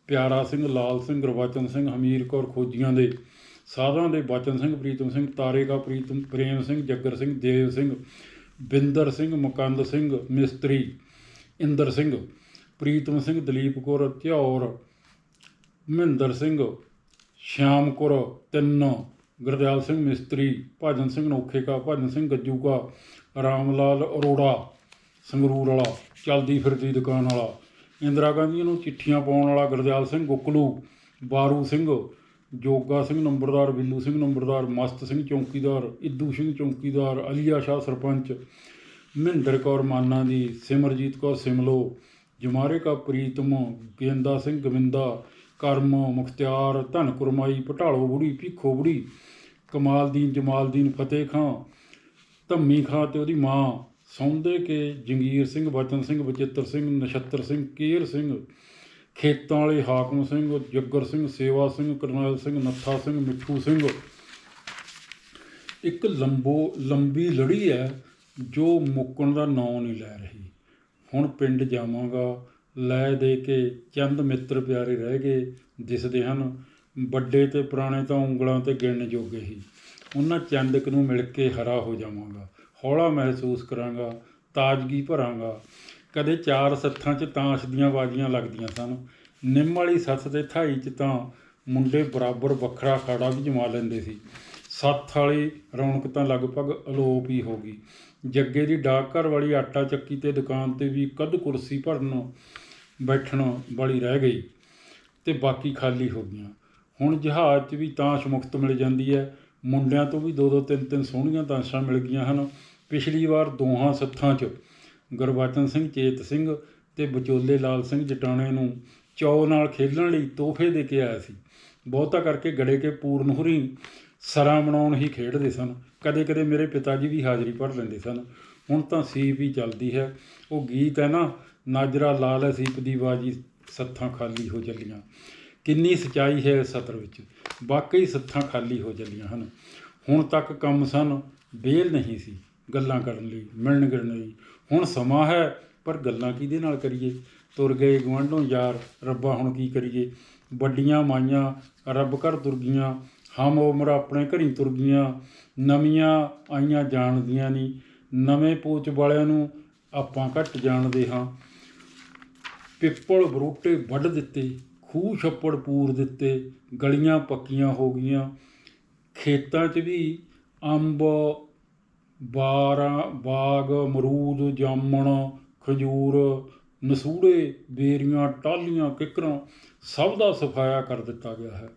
ਪਿਆਰਾ ਸਿੰਘ, ਲਾਲ ਸਿੰਘ, ਗੁਰਬਚਨ ਸਿੰਘ, ਹਮੀਰ ਕੌਰ ਖੋਜੀਆਂ ਦੇ ਸਾਧਾਂ ਦੇ ਬਚਨ ਸਿੰਘ, ਪ੍ਰੀਤਮ ਸਿੰਘ ਤਾਰੇ ਕਾ ਪ੍ਰੀਤਮ, ਪ੍ਰੇਮ ਸਿੰਘ, ਜੱਗਰ ਸਿੰਘ, ਦੇਵ ਸਿੰਘ, ਬਿੰਦਰ ਸਿੰਘ, ਮੁਕੰਦ ਸਿੰਘ, ਮਿਸਤਰੀ, ਇੰਦਰ ਸਿੰਘ, ਪ੍ਰੀਤਮ ਸਿੰਘ, ਦਲੀਪ ਕੌਰ ਧਿਆਉਰ ਮਹਿੰਦਰ ਸਿੰਘ, ਸ਼ਿਆਮ ਕੌਰ ਤਿੰਨ, ਗੁਰਦਿਆਲ ਸਿੰਘ ਮਿਸਤਰੀ, ਭਜਨ ਸਿੰਘ ਨੋਖੇਕਾ, ਭਜਨ ਸਿੰਘ ਗੱਜੂਕਾ ਰਾਮ ਲਾਲ ਅਰੋੜਾ, ਸੰਗਰੂਰ ਵਾਲਾ, ਚਲਦੀ ਫਿਰਦੀ ਦੁਕਾਨ ਵਾਲਾ। ਇੰਦਰਾ ਗਾਂਧੀ ਨੂੰ ਚਿੱਠੀਆਂ ਪਾਉਣ ਵਾਲਾ ਗੁਰਦਿਆਲ ਸਿੰਘ ਗੁਕਲੂ, ਬਾਰੂ ਸਿੰਘ, ਜੋਗਾ ਸਿੰਘ ਨੰਬਰਦਾਰ, ਬਿੱਲੂ ਸਿੰਘ ਨੰਬਰਦਾਰ, ਮਸਤ ਸਿੰਘ ਚੌਂਕੀਦਾਰ, ਇਦੂ ਸਿੰਘ ਚੌਂਕੀਦਾਰ, ਅਲੀਆ ਸ਼ਾਹ ਸਰਪੰਚ, ਮਹਿੰਦਰ ਕੌਰ ਮਾਨਾ ਦੀ ਸਿਮਰਜੀਤ ਕੌਰ ਸਿਮਲੋ, ਜਮਾਰੇ ਕਾ ਪ੍ਰੀਤਮ, ਗੇਂਦਾ ਸਿੰਘ ਗਵਿੰਦਾ ਕਰਮ, ਮੁਖਤਿਆਰ, ਧਨ ਕੁਰਮਾਈ, ਪਟਾਲੋ ਬੁੜੀ, ਭੀਖੋ ਬੁੜੀ ਕਮਾਲਦੀਨ ਜਮਾਲਦੀਨ ਫਤਿਹ ਖਾਂ, ਧੰਮੀ ਖਾਂ ਤੇ ਉਹਦੀ ਮਾਂ। ਸੌਂਦੇ ਕੇ ਜੰਗੀਰ ਸਿੰਘ ਬਚਨ ਸਿੰਘ ਬਚਿੱਤਰ ਸਿੰਘ, ਨਛੱਤਰ ਸਿੰਘ, ਕੇਰ ਸਿੰਘ, ਖੇਤਾਂ ਵਾਲੇ ਹਾਕਮ ਸਿੰਘ, ਜੱਗਰ ਸਿੰਘ, ਸੇਵਾ ਸਿੰਘ, ਕਰਨੈਲ ਸਿੰਘ, ਨੱਥਾ ਸਿੰਘ, ਮਿੱਠੂ ਸਿੰਘ। ਇੱਕ ਲੰਬੋ, ਲੰਬੀ ਲੜੀ ਹੈ ਜੋ ਮੁੱਕਣ ਦਾ ਨਾਂ ਨਹੀਂ ਲੈ ਰਹੀ। ਹੁਣ ਪਿੰਡ ਜਾਵਾਂਗਾ ਲੈ ਦੇ ਕੇ ਚੰਦ ਮਿੱਤਰ ਪਿਆਰੇ ਰਹਿ ਗਏ, ਦਿਸਦੇ ਹਨ। ਵੱਡੇ ਤੇ ਪੁਰਾਣੇ ਤਾਂ ਉਂਗਲਾਂ ਤੇ ਗਿਣਨ ਜੋਗੇ ਹੀ। ਉਹਨਾਂ ਚੰਦਕ ਨੂੰ ਮਿਲ ਕੇ ਹਰਾ ਹੋ ਜਾਵਾਂਗਾ, ਹੌਲਾ ਮਹਿਸੂਸ ਕਰਾਂਗਾ, ਤਾਜ਼ਗੀ ਭਰਾਂਗਾ। ਕਦੇ ਚਾਰ ਸੱਥਾਂ 'ਚ ਤਾਸ਼ ਦੀਆਂ ਬਾਜ਼ੀਆਂ ਲੱਗਦੀਆਂ ਸਨ। ਨਿੰਮ ਵਾਲੀ ਸੱਥ ਦੇ ਥਾਈ 'ਚ ਤਾਂ ਮੁੰਡੇ ਬਰਾਬਰ ਵੱਖਰਾ ਖਾੜਾ ਵੀ ਜਮਾ ਲੈਂਦੇ ਸੀ। ਸੱਥ ਵਾਲੀ ਰੌਣਕ ਤਾਂ ਲਗਭਗ ਅਲੋਪ ਹੀ ਹੋ ਗਈ। ਜੱਗੇ ਦੀ ਡਾਕਘਰ ਵਾਲੀ ਆਟਾ ਚੱਕੀ ਤੇ ਦੁਕਾਨ ਤੇ ਵੀ ਕੱਦ ਕੁਰਸੀ ਭਰਨ ਬੈਠਣ ਵਾਲੀ ਰਹਿ ਗਈ ਤੇ ਬਾਕੀ ਖਾਲੀ ਹੋ ਗਈਆਂ। ਹੁਣ ਜਹਾਜ਼ 'ਚ ਵੀ ਤਾਸ਼ ਮੁਕਤ ਮਿਲ ਜਾਂਦੀ ਹੈ। ਮੁੰਡਿਆਂ ਤੋਂ ਵੀ ਦੋ ਦੋ ਤਿੰਨ ਤਿੰਨ ਸੋਹਣੀਆਂ ਤਾਸ਼ਾਂ ਮਿਲ ਗਈਆਂ ਹਨ। ਪਿਛਲੀ ਵਾਰ ਦੋਹਾਂ ਸੱਥਾਂ 'ਚ ਗੁਰਬਚਨ ਸਿੰਘ, ਚੇਤ ਸਿੰਘ ਤੇ ਬਚੋਲੇ ਲਾਲ ਸਿੰਘ ਜਟਾਣੇ ਨੂੰ ਚੌ ਨਾਲ ਖੇਡਣ ਲਈ ਤੋਹਫੇ ਦੇ ਕੇ ਆਇਆ ਸੀ। ਬਹੁਤਾ ਕਰਕੇ ਗੜੇ ਕੇ ਪੂਰਨ ਹੁਰੀ ਸਰਾਂ ਬਣਾਉਣ ਹੀ ਖੇਡਦੇ ਸਨ। ਕਦੇ ਕਦੇ ਮੇਰੇ ਪਿਤਾ ਜੀ ਵੀ ਹਾਜ਼ਰੀ ਭਰ ਲੈਂਦੇ ਸਨ। ਹੁਣ ਤਾਂ ਸੀਪ ਹੀ ਚੱਲਦੀ ਹੈ। ਉਹ ਗੀਤ ਹੈ ਨਾ, ਨਾਜਰਾ ਲਾਲ ਹੈ ਸੀਪ ਦੀ ਬਾਜੀ, ਸੱਥਾਂ ਖਾਲੀ ਹੋ ਚੱਲੀਆਂ। ਕਿੰਨੀ ਸਚਾਈ ਹੈ ਇਸ ਸਤਰ ਵਿੱਚ। ਵਾਕਈ ਸੱਥਾਂ ਖਾਲੀ ਹੋ ਚੱਲੀਆਂ ਹਨ। ਹੁਣ ਤੱਕ ਕੰਮ ਸਨ, ਬੇਲ ਨਹੀਂ ਸੀ ਗੱਲਾਂ ਕਰਨ ਲਈ, ਮਿਲਣ ਗਿਲਣ ਲਈ। ਹੁਣ ਸਮਾਂ ਹੈ, ਪਰ ਗੱਲਾਂ ਕਿਹਦੇ ਨਾਲ ਕਰੀਏ? ਤੁਰ ਗਏ ਗੁਆਂਢੋਂ ਯਾਰ, ਰੱਬਾ ਹੁਣ ਕੀ ਕਰੀਏ? ਵੱਡੀਆਂ ਮਾਈਆਂ, ਰੱਬ ਘਰ ਤੁਰ ਗਈਆਂ। ਹਮ ਉਮਰ ਆਪਣੇ ਘਰੀ ਤੁਰ ਗਈਆਂ, ਨਵੀਆਂ ਆਈਆਂ ਜਾਣਦੀਆਂ ਨਹੀਂ ਨਵੇਂ ਪੋਚ ਵਾਲਿਆਂ ਨੂੰ ਆਪਾਂ ਘੱਟ ਜਾਣਦੇ ਹਾਂ। ਪਿੱਪਲ ਬਰੂਟੇ ਵੱਢ ਦਿੱਤੇ, ਖੂਹ ਛੱਪੜ ਪੂਰ ਦਿੱਤੇ, ਗਲੀਆਂ ਪੱਕੀਆਂ ਹੋ ਗਈਆਂ। ਖੇਤਾਂ 'ਚ ਵੀ ਅੰਬ, ਬਾਰਾਂ, ਬਾਗ, ਅਮਰੂਦ, ਜਾਮਣ, ਖਜੂਰ, ਨਸੂੜੇ, ਬੇਰੀਆਂ, ਟਾਹਲੀਆਂ, ਕਿਕਰਾਂ ਸਭ ਦਾ ਸਫਾਇਆ ਕਰ ਦਿੱਤਾ ਗਿਆ ਹੈ।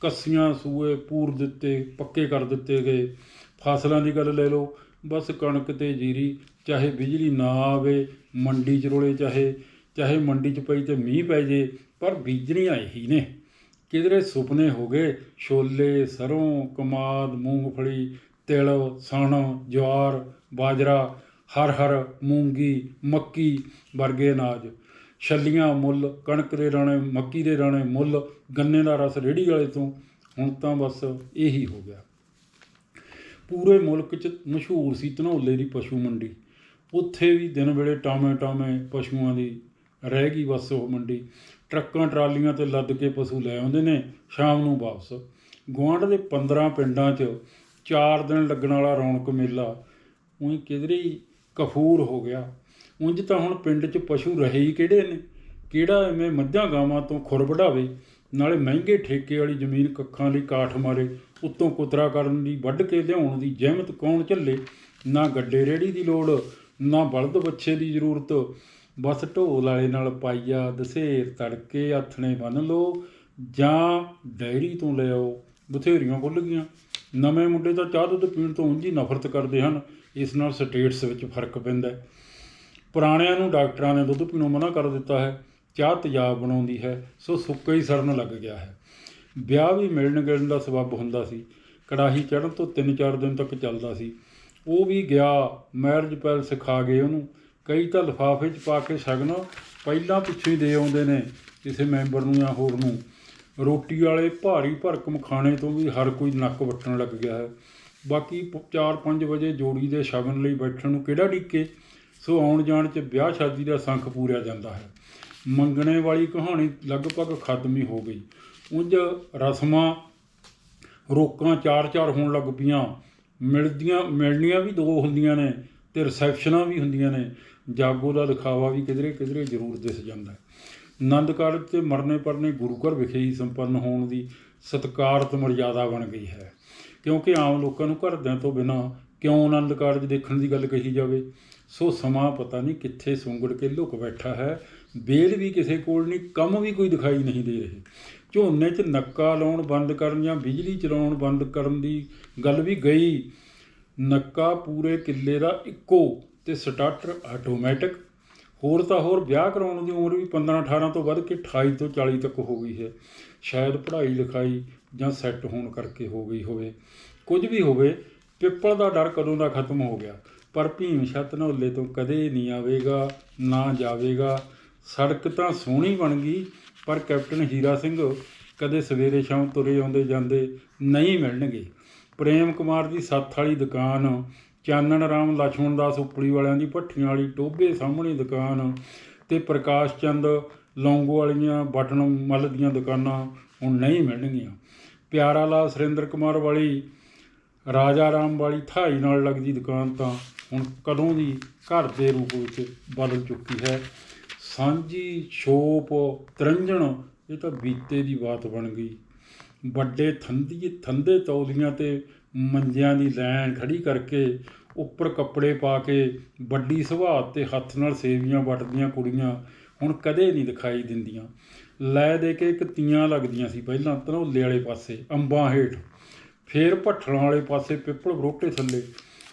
ਕੱਸੀਆਂ, ਸੂਏ, ਪੂਰ ਦਿੱਤੇ, ਪੱਕੇ ਕਰ ਦਿੱਤੇ ਗਏ। ਫਸਲਾਂ ਦੀ ਗੱਲ ਲੈ ਲਓ, ਬਸ ਕਣਕ ਤੇ ਜੀਰੀ, ਚਾਹੇ ਬਿਜਲੀ ਨਾ ਆਵੇ, ਮੰਡੀ 'ਚ ਰੋਲੇ ਚਾਹੇ ਚਾਹੇ ਮੰਡੀ 'ਚ ਪਈ ਤੇ ਮੀਂਹ ਪੈ ਜੇ, ਪਰ ਬੀਜਣੀਆਂ ਇਹੀ ਨੇ। ਕਿਧਰੇ ਸੁਪਨੇ ਹੋ ਗਏ, ਛੋਲੇ, ਸਰੋਂ, ਕਮਾਦ, ਮੂੰਗਫਲੀ, ਤਿਲ, ਸਣ, ਜਵਾਰ, ਬਾਜਰਾ, ਹਰ ਹਰ ਮੂੰਗੀ, ਮੱਕੀ ਵਰਗੇ ਅਨਾਜ। ਛੱਲੀਆਂ ਮੁੱਲ, ਕਣਕ ਦੇ ਦਾਣੇ, ਮੱਕੀ ਦੇ ਰਾਣੇ ਮੁੱਲ ਗੰਨੇ ਦਾ ਰਸ ਰੇਹੜੀ ਵਾਲੇ ਤੋਂ, ਹੁਣ ਤਾਂ ਬਸ ਇਹੀ ਹੋ ਗਿਆ। ਪੂਰੇ ਮੁਲਕ 'ਚ ਮਸ਼ਹੂਰ ਸੀ ਧਨੌਲੇ ਦੀ ਪਸ਼ੂ ਮੰਡੀ। ਉੱਥੇ ਵੀ ਦਿਨ ਵੇਲੇ ਟਾਵੇਂ ਟਾਵੇਂ ਪਸ਼ੂਆਂ ਦੀ ਰਹਿ ਗਈ ਬਸ ਉਹ ਮੰਡੀ। ਟਰੱਕਾਂ, ਟਰਾਲੀਆਂ ਤੇ ਲੱਦ ਕੇ ਪਸ਼ੂ ਲੈ ਆਉਂਦੇ ਨੇ ਸ਼ਾਮ ਨੂੰ ਵਾਪਸ। ਗੁਆਂਢ ਦੇ 15 ਪਿੰਡਾਂ 'ਚ 4 ਦਿਨ ਲੱਗਣ ਵਾਲਾ ਰੌਣਕ ਮੇਲਾ ਉਹੀ ਕਿਧਰੀ ਕਫੂਰ ਹੋ ਗਿਆ। ਉਂਝ ਤਾਂ ਹੁਣ ਪਿੰਡ 'ਚ ਪਸ਼ੂ ਰਹੇ ਹੀ ਕਿਹੜੇ ਨੇ? ਕਿਹੜਾ ਐਵੇਂ ਮੱਝਾਂ ਗਾਵਾਂ ਤੋਂ ਖੁਰ ਵਢਾਵੇ? ਨਾਲੇ ਮਹਿੰਗੇ ਠੇਕੇ ਵਾਲੀ ਜ਼ਮੀਨ ਕੱਖਾਂ ਲਈ ਕਾਠ ਮਾਰੇ, ਉੱਤੋਂ ਕੁਤਰਾ ਕਰਨ ਦੀ, ਵੱਢ ਕੇ ਲਿਆਉਣ ਦੀ ਜ਼ਹਿਮਤ ਕੌਣ ਝੱਲੇ? ਨਾ ਗੱਡੇ ਰੇੜੀ ਦੀ ਲੋੜ, ਨਾ ਬਲਦ ਬੱਚੇ ਦੀ ਜ਼ਰੂਰਤ। ਬਸ ਢੋਲ ਵਾਲੇ ਨਾਲ ਪਾਈਆ ਦਸੇਰ, ਤੜਕੇ ਆਥਣੇ ਬੰਨ ਲਓ, ਜਾਂ ਡੈਰੀ ਤੋਂ ਲੈ ਆਓ। ਬਥੇਰੀਆਂ ਖੁੱਲ ਗਈਆਂ। ਨਵੇਂ ਮੁੰਡੇ ਤਾਂ ਚਾਹ ਦੁੱਧ ਪੀਣ ਤੋਂ ਉਂਝ ਹੀ ਨਫ਼ਰਤ ਕਰਦੇ ਹਨ। ਇਸ ਨਾਲ ਸਟੇਟਸ ਵਿੱਚ ਫ਼ਰਕ ਪੈਂਦਾ ਪੁਰਾਣਿਆਂ ਨੂੰ ਡਾਕਟਰਾਂ ਨੇ ਦੁੱਧ ਪੀਣੋਂ ਮਨਾ ਕਰ ਦਿੱਤਾ ਹੈ। ਚਾਹ ਤੇਜ਼ਾਬ ਬਣਾਉਂਦੀ ਹੈ, ਸੋ ਸੁੱਕਾ ਹੀ ਸੜਨ ਲੱਗ ਗਿਆ ਹੈ। ਵਿਆਹ ਵੀ ਮਿਲਣ ਗਿਲਣ ਦਾ ਸਬੱਬ ਹੁੰਦਾ ਸੀ। ਕੜਾਹੀ ਚੜ੍ਹਨ ਤੋਂ 3-4 ਦਿਨ ਤੱਕ ਚੱਲਦਾ ਸੀ। ਉਹ ਵੀ ਗਿਆ ਮੈਰਿਜ ਪੈਲ ਸਿਖਾ ਗਏ ਉਹਨੂੰ। ਕਈ ਤਾਂ ਲਿਫਾਫੇ 'ਚ ਪਾ ਕੇ ਸ਼ਗਨ ਪਹਿਲਾਂ ਪਿੱਛੇ ਹੀ ਦੇ ਆਉਂਦੇ ਨੇ ਕਿਸੇ ਮੈਂਬਰ ਨੂੰ ਜਾਂ ਹੋਰ ਨੂੰ। ਰੋਟੀ ਵਾਲੇ ਭਾਰੀ ਭਰਕਮ ਖਾਣੇ ਤੋਂ ਵੀ ਹਰ ਕੋਈ ਨੱਕ ਵੱਟਣ ਲੱਗ ਗਿਆ ਹੈ। ਬਾਕੀ 4-5 ਵਜੇ ਜੋੜੀ ਦੇ ਸ਼ਗਨ ਲਈ ਬੈਠਣ ਨੂੰ ਕਿਹੜਾ ਡਿੱਕੇ ਸੋ ਆਉਣ ਜਾਣ 'ਚ ਵਿਆਹ ਸ਼ਾਦੀ ਦਾ ਸੰਖ ਪੂਰਿਆ ਜਾਂਦਾ ਹੈ। ਮੰਗਣੇ ਵਾਲੀ ਕਹਾਣੀ ਲਗਭਗ ਖਤਮ ਹੀ ਹੋ ਗਈ। ਉਂਝ ਰਸਮਾਂ ਰੋਕਾਂ ਚਾਰ-ਚਾਰ ਹੋਣ ਲੱਗ ਪਈਆਂ। ਮਿਲਦੀਆਂ, ਮਿਲਣੀਆਂ ਵੀ ਦੋ ਹੁੰਦੀਆਂ ਨੇ ਤੇ ਰਿਸੈਪਸ਼ਨਾਂ ਵੀ ਹੁੰਦੀਆਂ ਨੇ। ਜਾਗੋ ਦਾ ਦਿਖਾਵਾ ਵੀ ਕਿਧਰੇ ਕਿਧਰੇ ਜ਼ਰੂਰ ਦਿਸ ਜਾਂਦਾ ਹੈ। ਆਨੰਦ ਕਾਰਜ ਤੇ ਮਰਨੇ ਪਰਨੇ ਗੁਰੂ ਘਰ ਵਿਖੇ ਹੀ ਸੰਪੰਨ ਹੋਣ ਦੀ ਸਤਿਕਾਰਤ ਮਰਜ਼ਾਦਾ ਬਣ ਗਈ ਹੈ। ਕਿਉਂਕਿ ਆਮ ਲੋਕਾਂ ਨੂੰ ਘਰਦਿਆਂ ਤੋਂ ਬਿਨਾਂ ਕਿਉਂ ਆਨੰਦ ਕਾਰਜ ਦੇਖਣ ਦੀ ਗੱਲ ਕਹੀ ਜਾਵੇ? ਸੋ ਸਮਾਂ ਪਤਾ ਨਹੀਂ ਕਿੱਥੇ ਸੁੰਗੜ ਕੇ ਲੁਕ ਬੈਠਾ ਹੈ। ਬੇਲ ਵੀ ਕਿਸੇ ਕੋਲ ਨਹੀਂ, ਕੰਮ ਵੀ ਕੋਈ ਦਿਖਾਈ ਨਹੀਂ ਦੇ ਰਹੇ। ਝੋਨੇ 'ਚ ਨੱਕਾ ਲਾਉਣ ਬੰਦ ਕਰਨ ਜਾਂ ਬਿਜਲੀ ਚਲਾਉਣ ਬੰਦ ਕਰਨ ਦੀ ਗੱਲ ਵੀ ਗਈ। ਨੱਕਾ ਪੂਰੇ ਕਿੱਲੇ ਦਾ ਇੱਕੋ ਤੇ ਸਟਾਰਟਰ ਆਟੋਮੈਟਿਕ। ਹੋਰ ਤਾਂ ਹੋਰ ਵਿਆਹ ਕਰਾਉਣ ਦੀ ਉਮਰ ਵੀ 15 18 ਤੋਂ ਵੱਧ ਕੇ 28 ਤੋਂ 40 ਤੱਕ ਹੋ ਗਈ ਹੈ। ਸ਼ਾਇਦ ਪੜ੍ਹਾਈ ਲਿਖਾਈ ਜਾਂ ਸੈੱਟ ਹੋਣ ਕਰਕੇ ਹੋ ਗਈ ਹੋਵੇ। ਕੁਝ ਵੀ ਹੋਵੇ, ਪਿੱਪਲ ਦਾ ਡਰ ਕਦੋਂ ਦਾ ਖਤਮ ਹੋ ਗਿਆ? ਪਰ ਭੀਮ ਛਤਨੋਲੇ ਤੋਂ ਕਦੇ ਨਹੀਂ ਆਵੇਗਾ, ਨਾ ਜਾਵੇਗਾ। ਸੜਕ ਤਾਂ ਸੋਹਣੀ ਬਣ ਗਈ, ਪਰ ਕੈਪਟਨ ਹੀਰਾ ਸਿੰਘ ਕਦੇ ਸਵੇਰੇ ਸ਼ਾਮ ਤੁਰੇ ਆਉਂਦੇ ਜਾਂਦੇ ਨਹੀਂ ਮਿਲਣਗੇ। ਪ੍ਰੇਮ ਕੁਮਾਰ ਦੀ ਸੱਥ ਵਾਲੀ ਦੁਕਾਨ, ਚਾਨਣ ਰਾਮ ਲਛਮਣ ਦਾਸ ਉਪਲੀ ਵਾਲਿਆਂ ਦੀ ਭੱਠੀਆਂ ਵਾਲੀ ਟੋਭੇ ਸਾਹਮਣੇ ਦੁਕਾਨ ਤੇ ਪ੍ਰਕਾਸ਼ ਚੰਦ ਲੌਂਗੋ ਵਾਲੀਆਂ ਬਟਨ ਮੱਲ ਦੀਆਂ ਦੁਕਾਨਾਂ ਹੁਣ ਨਹੀਂ ਮਿਲਣਗੀਆਂ। ਪਿਆਰਾ ਲਾਲ ਸੁਰਿੰਦਰ ਕੁਮਾਰ ਵਾਲੀ, ਰਾਜਾ ਰਾਮ ਵਾਲੀ ਥਾਈ ਨਾਲ ਲੱਗਦੀ ਦੁਕਾਨ ਤਾਂ ਹੁਣ ਕਦੋਂ ਦੀ ਘਰ ਦੇ ਰੂਪ ਵਿੱਚ ਬਦਲ ਚੁੱਕੀ ਹੈ? ਸਾਂਝੀ ਛੋਪ ਤਰੰਜਣ, ਇਹ ਤਾਂ ਬੀਤੇ ਦੀ ਬਾਤ ਬਣ ਗਈ। ਵੱਡੇ ਥੰਦੀ, ਥੰਦੇ ਤੌਲੀਆਂ ਤੇ ਮੰਜਿਆਂ ਦੀ ਲਾਈਨ ਖੜੀ ਕਰਕੇ ਉੱਪਰ ਕੱਪੜੇ ਪਾ ਕੇ ਵੱਡੀ ਸੁਭਾਅ ਤੇ ਹੱਥ ਨਾਲ ਸੇਵੀਆਂ ਵੱਟਦੀਆਂ ਕੁੜੀਆਂ ਹੁਣ ਕਦੇ ਨਹੀਂ ਦਿਖਾਈ ਦਿੰਦੀਆਂ। ਲੈ ਦੇ ਕੇ ਇੱਕ ਤੀਆਂ ਲੱਗਦੀਆਂ ਸੀ ਪਹਿਲਾਂ ਧਨੌਲੇ ਵਾਲੇ ਪਾਸੇ, ਅੰਬਾਂ ਹੇਠ। ਫੇਰ ਭੱਠਣ ਵਾਲੇ ਪਾਸੇ ਪਿੱਪਲ ਬਰੋਟੇ ਥੱਲੇ।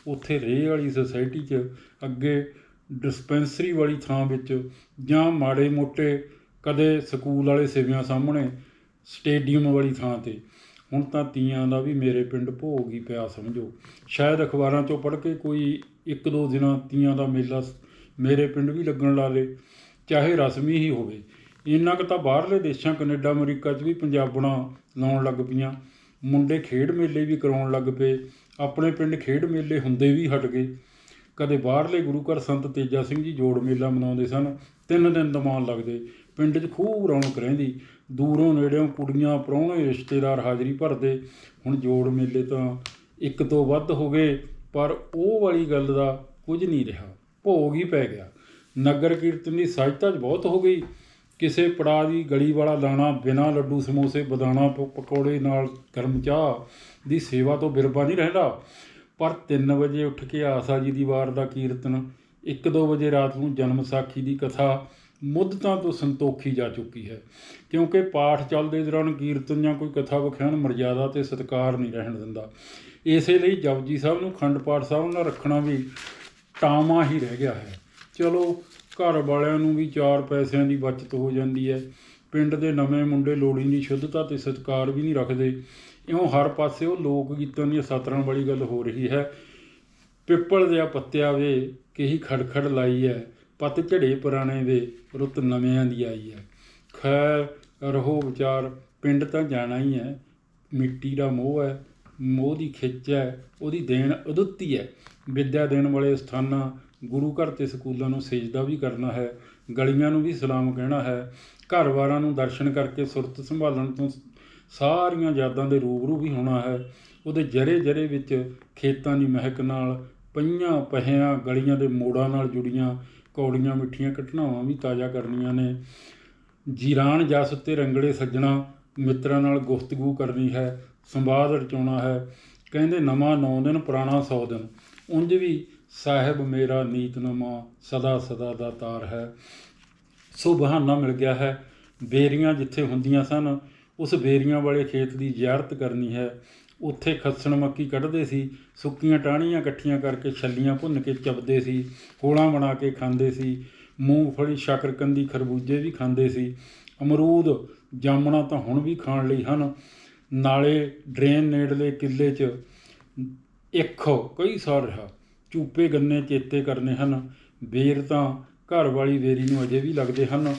ਉੱਥੇ ਰੇਹ ਵਾਲੀ ਸੁਸਾਇਟੀ 'ਚ ਅੱਗੇ ਡਿਸਪੈਂਸਰੀ ਵਾਲੀ ਥਾਂ ਵਿੱਚ ਜਾਂ ਮਾੜੇ ਮੋਟੇ ਕਦੇ ਸਕੂਲ ਵਾਲੇ ਸੇਵਿਆਂ ਸਾਹਮਣੇ ਸਟੇਡੀਅਮ ਵਾਲੀ ਥਾਂ ਤੇ। ਹੁਣ ਤਾਂ ਤੀਆਂ ਦਾ ਵੀ ਮੇਰੇ ਪਿੰਡ ਭੋਗ ਹੀ ਪਿਆ ਸਮਝੋ। ਸ਼ਾਇਦ ਅਖਬਾਰਾਂ 'ਚੋਂ ਪੜ੍ਹ ਕੇ ਕੋਈ ਇੱਕ ਦੋ ਦਿਨਾਂ ਤੀਆਂ ਦਾ ਮੇਲਾ ਮੇਰੇ ਪਿੰਡ ਵੀ ਲੱਗਣ ਲਾ ਲੇ, ਚਾਹੇ ਰਸਮੀ ਹੀ ਹੋਵੇ। ਇੰਨਾ ਕੁ ਤਾਂ ਬਾਹਰਲੇ ਦੇਸ਼ਾਂ, ਕੈਨੇਡਾ, ਅਮਰੀਕਾ 'ਚ ਵੀ ਪੰਜਾਬਣਾਂ ਲਾਉਣ ਲੱਗ ਪਈਆਂ। ਮੁੰਡੇ ਖੇਡ ਮੇਲੇ ਵੀ ਕਰਾਉਣ ਲੱਗ ਪਏ। ਆਪਣੇ ਪਿੰਡ ਖੇਡ ਮੇਲੇ ਹੁੰਦੇ ਵੀ ਹਟ ਗਏ। ਕਦੇ ਬਾਹਰਲੇ ਗੁਰੂ ਘਰ ਸੰਤ ਤੇਜਾ ਸਿੰਘ ਜੀ ਜੋੜ ਮੇਲਾ ਮਨਾਉਂਦੇ ਸਨ, ਤਿੰਨ ਦਿਨ ਦਮਾਨ ਲੱਗਦੇ। ਪਿੰਡ 'ਚ ਖੂਬ ਰੌਣਕ ਰਹਿੰਦੀ। ਦੂਰੋਂ ਨੇੜਿਓਂ ਕੁੜੀਆਂ, ਪ੍ਰਾਹੁਣੇ, ਰਿਸ਼ਤੇਦਾਰ ਹਾਜ਼ਰੀ ਭਰਦੇ। ਹੁਣ ਜੋੜ ਮੇਲੇ ਤਾਂ ਇੱਕ ਤੋਂ ਵੱਧ ਹੋ ਗਏ, ਪਰ ਉਹ ਵਾਲੀ ਗੱਲ ਦਾ ਕੁਝ ਨਹੀਂ ਰਿਹਾ। ਭੋਗ ਹੀ ਪੈ ਗਿਆ। ਨਗਰ ਕੀਰਤਨ ਦੀ ਸਹਾਇਤਾ 'ਚ ਬਹੁਤ ਹੋ ਗਈ। ਕਿਸੇ ਪੜਾ ਦੀ ਗਲੀ ਵਾਲਾ ਲਾਣਾ ਬਿਨਾਂ ਲੱਡੂ, ਸਮੋਸੇ ਬਦਾਣਾ ਪਕੌੜੇ ਨਾਲ ਗਰਮ ਚਾਹ ਦੀ ਸੇਵਾ ਤੋਂ ਬਿਰਬਾ ਨਹੀਂ ਰਹਿੰਦਾ। ਪਰ 3 ਵਜੇ ਉੱਠ ਕੇ ਆਸਾ ਜੀ ਦੀ ਵਾਰ ਦਾ ਕੀਰਤਨ 1-2 ਵਜੇ ਰਾਤ ਨੂੰ ਜਨਮ ਸਾਖੀ ਦੀ ਕਥਾ ਮੁੱਦਤਾਂ ਤੋਂ ਸੰਤੋਖੀ ਜਾ ਚੁੱਕੀ ਹੈ। ਕਿਉਂਕਿ ਪਾਠ ਚੱਲਦੇ ਦੌਰਾਨ ਕੀਰਤਨ ਜਾਂ ਕੋਈ ਕਥਾ ਵਿਖਿਆਨ ਮਰਜ਼ਾਦਾ ਤੇ ਸਤਿਕਾਰ ਨਹੀਂ ਰਹਿਣ ਦਿੰਦਾ। ਇਸੇ ਲਈ ਜਪਜੀ ਸਾਹਿਬ ਨੂੰ ਖੰਡ ਪਾਠ ਸਾਹਿਬ ਨਾਲ ਰੱਖਣਾ ਵੀ ਟਾਮਾ ਹੀ ਰਹਿ ਗਿਆ ਹੈ। ਚਲੋ, ਘਰ ਵਾਲਿਆਂ ਨੂੰ ਵੀ ਚਾਰ ਪੈਸਿਆਂ ਦੀ ਬਚਤ ਹੋ ਜਾਂਦੀ ਹੈ। ਪਿੰਡ ਦੇ ਨਵੇਂ ਮੁੰਡੇ ਲੋੜੀਂਦੀ ਸ਼ੁੱਧਤਾ ਤੇ ਸਤਿਕਾਰ ਵੀ ਨਹੀਂ ਰੱਖਦੇ। ਇਉਂ ਹਰ ਪਾਸੇ ਉਹ ਲੋਕ ਗੀਤਾਂ ਦੀਆਂ ਸਤਰਾਂ ਵਾਲੀ ਗੱਲ ਹੋ ਰਹੀ ਹੈ। ਪਿੱਪਲ ਦਿਆ ਪੱਤਿਆ ਵੇ, ਕਹੀ ਖੜਖੜ ਲਾਈ ਹੈ ਪੱਤ ਝੜੇ ਪੁਰਾਣੇ ਵੇ, ਰੁੱਤ ਨਵਿਆਂ ਦੀ ਆਈ ਹੈ ਖੈ ਰਹੋ ਵਿਚਾਰ, ਪਿੰਡ ਤਾਂ ਜਾਣਾ ਹੀ ਹੈ ਮਿੱਟੀ ਦਾ ਮੋਹ ਹੈ ਮੋਹ ਦੀ ਖਿੱਚ ਹੈ ਉਹਦੀ ਦੇਣ ਅਦੁੱਤੀ ਹੈ ਵਿਦਿਆ ਦੇਣ ਵਾਲੇ ਸਥਾਨਾਂ, ਗੁਰੂ ਘਰ ਤੇ ਸਕੂਲਾਂ ਨੂੰ ਸਜਦਾ ਵੀ ਕਰਨਾ ਹੈ। ਗਲੀਆਂ ਨੂੰ ਵੀ ਸਲਾਮ ਕਹਿਣਾ ਹੈ। ਘਰ-ਵਾਰਾਂ ਨੂੰ ਦਰਸ਼ਨ ਕਰਕੇ ਸੁਰਤ ਸੰਭਾਲਣ ਤੋਂ ਸਾਰੀਆਂ ਯਾਦਾਂ ਦੇ ਰੂਬਰੂ ਵੀ ਹੋਣਾ ਹੈ। ਉਹਦੇ ਜਰੇ ਜਰੇ ਵਿੱਚ ਖੇਤਾਂ ਦੀ ਮਹਿਕ ਨਾਲ, ਪਈਆਂ ਪਹਿਆਂ ਗਲੀਆਂ ਦੇ ਮੋੜਾਂ ਨਾਲ ਜੁੜੀਆਂ ਕੌੜੀਆਂ ਮਿੱਠੀਆਂ ਘਟਨਾਵਾਂ ਵੀ ਤਾਜ਼ਾ ਕਰਨੀਆਂ ਨੇ। ਜੀਰਾਨ ਜਸ ਉੱਤੇ ਰੰਗੜੇ ਸੱਜਣਾ ਮਿੱਤਰਾਂ ਨਾਲ ਗੁਫ਼ਤਗੂ ਕਰਨੀ ਹੈ, ਸੰਵਾਦ ਰਚਾਉਣਾ ਹੈ। ਕਹਿੰਦੇ ਨਵਾਂ 9 ਦਿਨ, ਪੁਰਾਣਾ 100 ਦਿਨ। ਉਂਝ ਵੀ ਸਾਹਿਬ ਮੇਰਾ ਨੀਤਨਮਾ ਸਦਾ ਸਦਾ ਦਾ ਤਾਰ ਹੈ। ਸੋ ਬਹਾਨਾ ਮਿਲ ਗਿਆ ਹੈ। ਬੇਰੀਆਂ ਜਿੱਥੇ ਹੁੰਦੀਆਂ ਸਨ ਉਸ ਬੇਰੀਆਂ ਵਾਲੇ ਖੇਤ ਦੀ ਜ਼ਿਆਰਤ ਕਰਨੀ ਹੈ। ਉੱਥੇ ਖੱਸਣ ਮੱਕੀ ਕੱਢਦੇ ਸੀ, ਸੁੱਕੀਆਂ ਟਾਹਣੀਆਂ ਇਕੱਠੀਆਂ ਕਰਕੇ ਛੱਲੀਆਂ ਭੁੰਨ ਕੇ ਚਬਦੇ ਸੀ ਕੋਲਾਂ ਬਣਾ ਕੇ ਖਾਂਦੇ ਸੀ ਮੂੰਗਫਲੀ ਸ਼ੱਕਰਕੰਦੀ ਖਰਬੂਜੇ ਵੀ ਖਾਂਦੇ ਸੀ। ਅਮਰੂਦ, ਜਾਮਣਾ ਤਾਂ ਹੁਣ ਵੀ ਖਾਣ ਲਈ ਹਨ। ਨਾਲੇ ਡਰੇਨ ਨੇੜਲੇ ਕਿੱਲੇ 'ਚ ਇੱਕ ਕਈ ਸਾਲ ਰਿਹਾ। ਚੂਪੇ ਗੰਨੇ ਚੇਤੇ ਕਰਨੇ ਹਨ। ਬੇਰ ਤਾਂ ਘਰ ਵਾਲੀ ਵੇਰੀ ਨੂੰ ਅਜੇ ਵੀ ਲੱਗਦੇ ਹਨ।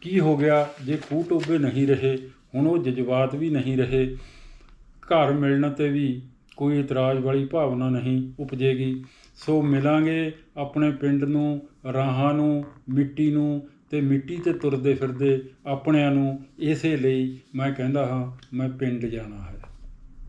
ਕੀ ਹੋ ਗਿਆ? ਜੇ ਖੂਹ ਟੋਬੇ ਨਹੀਂ ਰਹੇ, ਹੁਣ ਉਹ ਜਜ਼ਬਾਤ ਵੀ ਨਹੀਂ ਰਹੇ। ਘਰ ਮਿਲਣ ਤੇ ਵੀ ਕੋਈ ਇਤਰਾਜ਼ ਵਾਲੀ ਭਾਵਨਾ ਨਹੀਂ ਉਪਜੇਗੀ। ਸੋ ਮਿਲਾਂਗੇ ਆਪਣੇ ਪਿੰਡ ਨੂੰ, ਰਾਹਾਂ ਨੂੰ, ਮਿੱਟੀ ਨੂੰ ਤੇ ਮਿੱਟੀ ਤੇ ਤੁਰਦੇ ਫਿਰਦੇ ਆਪਣਿਆਂ ਨੂੰ। ਇਸੇ ਲਈ ਮੈਂ ਕਹਿੰਦਾ ਹਾਂ, ਮੈਂ ਪਿੰਡ ਜਾਣਾ ਹੈ।